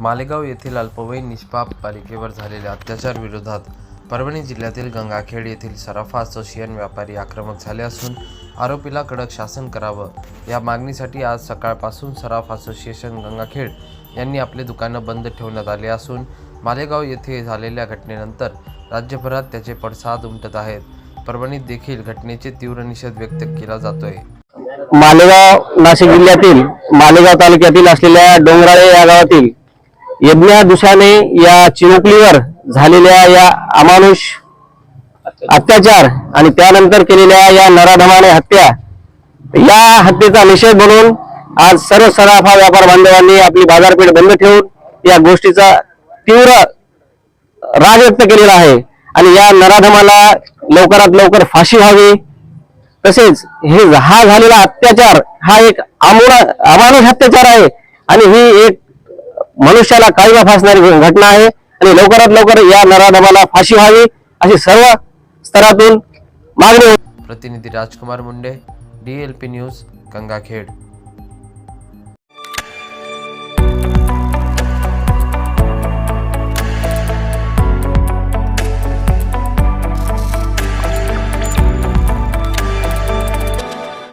मालेगाव येथील अल्पवयीन निष्पाप बालिकेवर झालेल्या अत्याचार विरोधात परभणी जिल्ह्यातील गंगाखेड येथील सराफा असोसिएशन व्यापारी आक्रमक झाले असून आरोपीला कडक शासन करावं या मागणीसाठी आज सकाळपासून सराफ असोसिएशन गंगाखेड यांनी आपले दुकानं बंद ठेवण्यात आले असून मालेगाव येथे झालेल्या घटनेनंतर राज्यभरात त्याचे पडसाद उमटत आहेत. परभणीत देखील घटनेचे तीव्र निषेध व्यक्त केला जातोय. मालेगाव नाशिक जिल्ह्यातील मालेगाव तालुक्यातील असलेल्या डोंगराळे या गावातील यज्ञादुषाने या चिमुकलीवर झालेल्या या अमानुष अत्याचार आणि त्यानंतर केलेल्या या नराधमाने हत्या या हत्येचा निषेध म्हणून आज सर्व सराफा व्यापार बांधवांनी आपली बाजारपेठ बंद ठेवून या गोष्टीचा तीव्र राग व्यक्त केलेला आहे आणि या नराधमाला लवकरात लवकर फाशी व्हावी. तसेच हे हा झालेला अत्याचार हा एक आमुळा अमानुष अत्याचार आहे आणि ही एक मनुष्याला काळीमा फासणारी घटना आहे आणि लवकरात लवकर या नराधमाला फाशी व्हावी अशी सर्व स्तरातून मागणी प्रतिनिधी राजकुमार मुंडे डीएलपी न्यूज गंगाखेड.